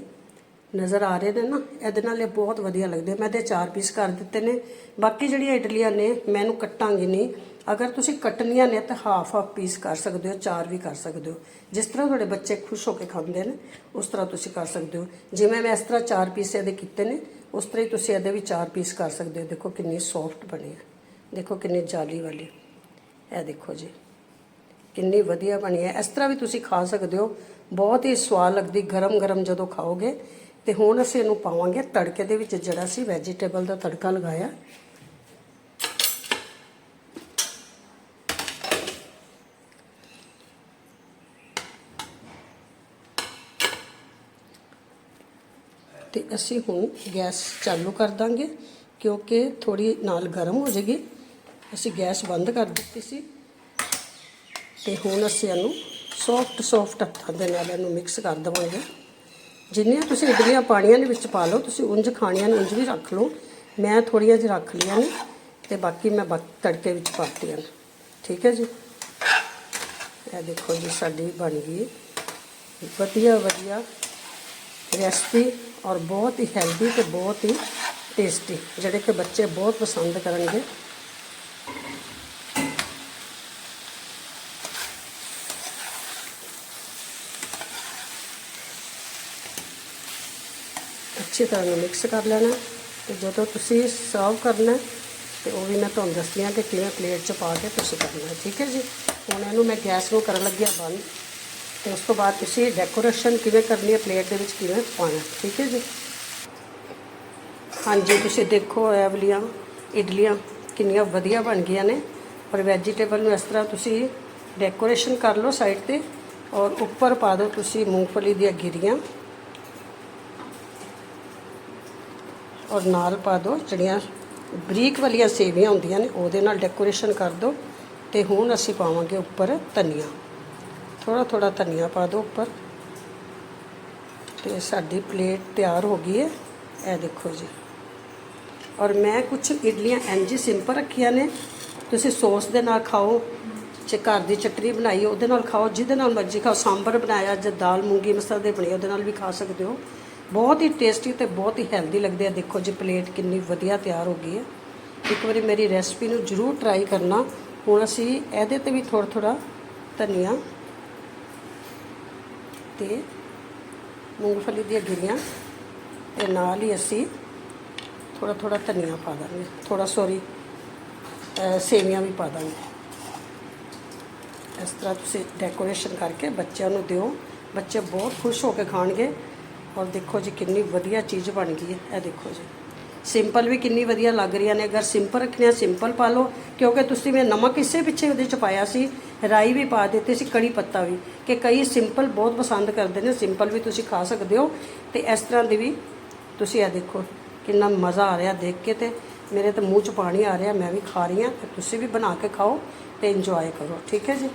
Speaker 1: ਨਜ਼ਰ ਆ ਰਹੇ ਨੇ ਨਾ, ਇਹਦੇ ਨਾਲ ਇਹ ਬਹੁਤ ਵਧੀਆ ਲੱਗਦੇ ਮੈਂ ਤੇ ਚਾਰ ਪੀਸ ਕਰ ਦਿੱਤੇ ਨੇ। ਬਾਕੀ ਜਿਹੜੀਆਂ ਇਡਲੀਆਂ ਨੇ, ਮੈਂ ਇਹਨੂੰ ਕੱਟਾਂਗੀ ਨਹੀਂ। ਅਗਰ ਤੁਸੀਂ ਕੱਟਣੀਆਂ ਨੇ ਤਾਂ ਹਾਫ ਹਾਫ ਪੀਸ ਕਰ ਸਕਦੇ ਹੋ, ਚਾਰ ਵੀ ਕਰ ਸਕਦੇ ਹੋ। ਜਿਸ ਤਰ੍ਹਾਂ ਤੁਹਾਡੇ ਬੱਚੇ ਖੁਸ਼ ਹੋ ਕੇ ਖਾਂਦੇ ਨੇ, ਉਸ ਤਰ੍ਹਾਂ ਤੁਸੀਂ ਕਰ ਸਕਦੇ ਹੋ। ਜਿਵੇਂ ਮੈਂ ਇਸ ਤਰ੍ਹਾਂ ਚਾਰ ਪੀਸ ਇਹਦੇ ਕੀਤੇ ਨੇ, ਉਸ ਤਰ੍ਹਾਂ ਹੀ ਤੁਸੀਂ ਇਹਦੇ ਵੀ ਚਾਰ ਪੀਸ ਕਰ ਸਕਦੇ ਹੋ। ਦੇਖੋ ਕਿੰਨੀ ਸੌਫਟ ਬਣੀ ਹੈ। ਦੇਖੋ ਕਿੰਨੀ ਜਾਲੀ ਵਾਲੀ। ਇਹ ਦੇਖੋ ਜੀ, ਕਿੰਨੀ ਵਧੀਆ ਬਣੀ ਹੈ। ਇਸ ਤਰ੍ਹਾਂ ਵੀ ਤੁਸੀਂ ਖਾ ਸਕਦੇ ਹੋ। ਬਹੁਤ ਹੀ ਸਵਾਦ ਲੱਗਦੀ ਗਰਮ ਗਰਮ ਜਦੋਂ ਖਾਓਗੇ, ਤੇ ਹੁਣ ਅਸੀਂ ਇਹਨੂੰ ਪਾਵਾਂਗੇ ਤੜਕੇ ਦੇ ਵਿੱਚ। ਜਿਹੜਾ ਸੀ ਵੈਜੀਟੇਬਲ ਦਾ ਤੜਕਾ ਲਗਾਇਆ ਤੇ ਅਸੀਂ ਹੁਣ ਗੈਸ ਚਾਲੂ ਕਰ ਦਾਂਗੇ, ਕਿਉਂਕਿ ਥੋੜੀ ਨਾਲ ਗਰਮ ਹੋ ਜਾਏਗੀ। ਅਸੀਂ ਗੈਸ ਬੰਦ ਕਰ ਦਿੱਤੀ ਸੀ। ਤੇ ਹੁਣ ਅਸੀਂ ਇਹਨੂੰ ਸੌਫਟ ਸੌਫਟ ਹੱਥਾਂ ਦੇ ਨਾਲ ਇਹਨੂੰ ਮਿਕਸ ਕਰ ਦਵਾਂਗੇ। ਜਿੰਨੀਆਂ ਤੁਸੀਂ ਇਡਲੀਆਂ ਪਾਣੀਆਂ ਦੇ ਵਿੱਚ ਪਾ ਲਓ, ਤੁਸੀਂ ਉਂਝ ਖਾਣੀਆਂ ਨੇ, ਉਂਝ ਵੀ ਰੱਖ ਲਓ। ਮੈਂ ਥੋੜੀਆਂ ਜਿਹੀ ਰੱਖ ਲਈਆਂ ਨੇ ਤੇ ਬਾਕੀ ਮੈਂ ਬਾਕੀ ਤੜਕੇ ਵਿੱਚ ਪਾਤੀਆਂ ਨੇ। ਠੀਕ ਹੈ ਜੀ? ਇਹ ਦੇਖੋ ਜੀ, ਸਾਡੀ ਬਣ ਗਈ। ਵਧੀਆ ਵਧੀਆ ਰੈਸਪੀ। ਔਰ ਬਹੁਤ ਹੀ ਹੈਲਦੀ ਤੇ ਬਹੁਤ ਹੀ ਟੇਸਟੀ ਜਿਹੜੇ ਕਿ ਬੱਚੇ ਬਹੁਤ ਪਸੰਦ ਕਰਨਗੇ। ਅੱਛੀ ਤਰ੍ਹਾਂ ਨਾਲ ਮਿਕਸ ਕਰ ਲੈਣਾ ਤੇ ਜਦੋਂ ਤੁਸੀਂ ਸਰਵ ਕਰਨਾ ਹੈ, ਤੇ ਉਹ ਵੀ ਮੈਂ ਤੁਹਾਨੂੰ ਦੱਸਦੀ ਹਾਂ ਕਿ ਕਿਵੇਂ ਪਲੇਟ 'ਚ ਪਾ ਕੇ ਤੁਸੀਂ ਕਰਨਾ ਠੀਕ ਹੈ ਜੀ? ਹੁਣ ਇਹਨੂੰ ਮੈਂ ਗੈਸ ਨੂੰ ਕਰਨ ਲੱਗਿਆ ਬੰਦ। ਤੇ ਉਸ ਤੋਂ ਬਾਅਦ ਤੁਸੀਂ ਡੈਕੋਰੇਸ਼ਨ ਕਿਵੇਂ ਕਰਨੀ ਹੈ ਪਲੇਟ ਦੇ ਵਿੱਚ ਕਿਵੇਂ ਪਾਉਣਾ, ਠੀਕ ਹੈ ਜੀ? ਹਾਂਜੀ, ਤੁਸੀਂ ਦੇਖੋ ਇਹ ਵਾਲੀਆਂ ਇਡਲੀਆਂ ਕਿੰਨੀਆਂ ਵਧੀਆ ਬਣ ਗਈਆਂ ਨੇ ਔਰ ਵੈਜੀਟੇਬਲ ਨੂੰ ਇਸ ਤਰ੍ਹਾਂ ਤੁਸੀਂ ਡੈਕੋਰੇਸ਼ਨ ਕਰ ਲਓ ਸਾਈਡ ਤੇ ਔਰ ਉੱਪਰ ਪਾ ਦਿਓ ਤੁਸੀਂ ਮੂੰਗਫਲੀ ਦੀਆਂ ਗਿਰੀਆਂ ਔਰ ਨਾਲ ਪਾ ਦਿਓ ਜਿਹੜੀਆਂ ਬਰੀਕ ਵਾਲੀਆਂ ਸੇਵੀਆਂ ਹੁੰਦੀਆਂ ਨੇ, ਉਹਦੇ ਨਾਲ ਡੈਕੋਰੇਸ਼ਨ ਕਰ ਦਿਓ ਤੇ ਹੁਣ ਅਸੀਂ ਪਾਵਾਂਗੇ ਉੱਪਰ ਧਨੀਆ। ਥੋੜਾ ਥੋੜਾ ਧਨੀਆ ਪਾ ਦਿਓ ਉੱਪਰ। ਤੇ ਸਾਡੀ ਪਲੇਟ ਤਿਆਰ ਹੋ ਗਈ ਹੈ। ਇਹ ਦੇਖੋ ਜੀ। ਔਰ ਮੈਂ ਕੁਝ ਇਡਲੀਆਂ ਇੰਝ ਹੀ ਸਿੰਪਲ ਰੱਖੀਆਂ ਨੇ। ਤੁਸੀਂ ਸੌਸ ਦੇ ਨਾਲ ਖਾਓ, ਜੇ ਘਰ ਦੀ ਚਟਨੀ ਬਣਾਈ ਉਹਦੇ ਨਾਲ ਖਾਓ, ਜਿਹਦੇ ਨਾਲ ਮਰਜ਼ੀ ਖਾਓ। ਸਾਂਬਰ ਬਣਾਇਆ, ਜਾਂ ਦਾਲ, ਮੂੰਗੀ, ਮਸਰ ਦੇ ਬਣੀ, ਉਹਦੇ ਨਾਲ ਵੀ ਖਾ ਸਕਦੇ ਹੋ। ਬਹੁਤ ਹੀ ਟੇਸਟੀ ਤੇ ਬਹੁਤ ਹੀ ਹੈਲਦੀ ਲੱਗਦੇ ਆ। ਦੇਖੋ ਜੀ, ਪਲੇਟ ਕਿੰਨੀ ਵਧੀਆ ਤਿਆਰ ਹੋ ਗਈ ਹੈ। ਇੱਕ ਵਾਰੀ ਮੇਰੀ ਰੈਸਪੀ ਨੂੰ ਜਰੂਰ ਟਰਾਈ ਕਰਨਾ। ਹੁਣ ਅਸੀਂ ਇਹਦੇ ਤੇ ਵੀ ਥੋੜਾ ਥੋੜਾ ਧਨੀਆ ਤੇ ਮੂੰਗਫਲੀ ਦੀਆਂ ਗਿਰੀਆਂ ਤੇ ਨਾਲ ਹੀ ਅਸੀਂ ਥੋੜਾ ਥੋੜਾ ਧਨੀਆ ਪਾ ਦਾਂਗੇ। ਥੋੜਾ ਸੋਰੀ ਸੇਵੀਆਂ ਵੀ ਪਾ ਦਾਂਗੇ। ਇਸ ਤਰ੍ਹਾਂ ਤੁਸੀਂ ਡੈਕੋਰੇਸ਼ਨ ਕਰਕੇ ਬੱਚਿਆਂ ਨੂੰ ਦਿਓ। ਬੱਚੇ ਬਹੁਤ ਖੁਸ਼ ਹੋ ਕੇ ਖਾਣਗੇ। ਔਰ ਦੇਖੋ ਜੀ, ਕਿੰਨੀ ਵਧੀਆ ਚੀਜ਼ ਬਣ ਗਈ ਹੈ। ਇਹ ਦੇਖੋ ਜੀ। ਸਿੰਪਲ ਵੀ ਕਿੰਨੀ ਵਧੀਆ ਲੱਗ ਰਹੀਆਂ ਨੇ। ਅਗਰ ਸਿੰਪਲ ਰੱਖਣੀਆਂ, ਸਿੰਪਲ ਪਾ ਲਓ। ਕਿਉਂਕਿ ਤੁਸੀਂ ਮੈਂ ਨਮਕ ਇਸੇ ਪਿੱਛੇ ਉਹਦੇ ਚ ਪਾਇਆ ਸੀ। ਰਾਈ ਵੀ ਪਾ ਦਿੱਤੀ ਸੀ, ਕੜੀ ਪੱਤਾ ਵੀ, ਕਿ ਕਈ ਸਿੰਪਲ ਬਹੁਤ ਪਸੰਦ ਕਰਦੇ ਨੇ ਸਿੰਪਲ ਵੀ ਤੁਸੀਂ ਖਾ ਸਕਦੇ ਹੋ। ਤੇ ਇਸ ਤਰ੍ਹਾਂ ਦੀ ਵੀ ਤੁਸੀਂ ਇਹ ਦੇਖੋ, ਕਿੰਨਾ ਮਜ਼ਾ ਆ ਰਿਹਾ ਦੇਖ ਕੇ ਤੇ ਮੇਰੇ ਤਾਂ ਮੂੰਹ 'ਚ ਪਾਣੀ ਆ ਰਿਹਾ, ਮੈਂ ਵੀ ਖਾ ਰਹੀ ਹਾਂ, ਤੇ ਤੁਸੀਂ ਵੀ ਬਣਾ ਕੇ ਖਾਓ ਤੇ ਇੰਜੋਏ ਕਰੋ, ਠੀਕ ਹੈ ਜੀ?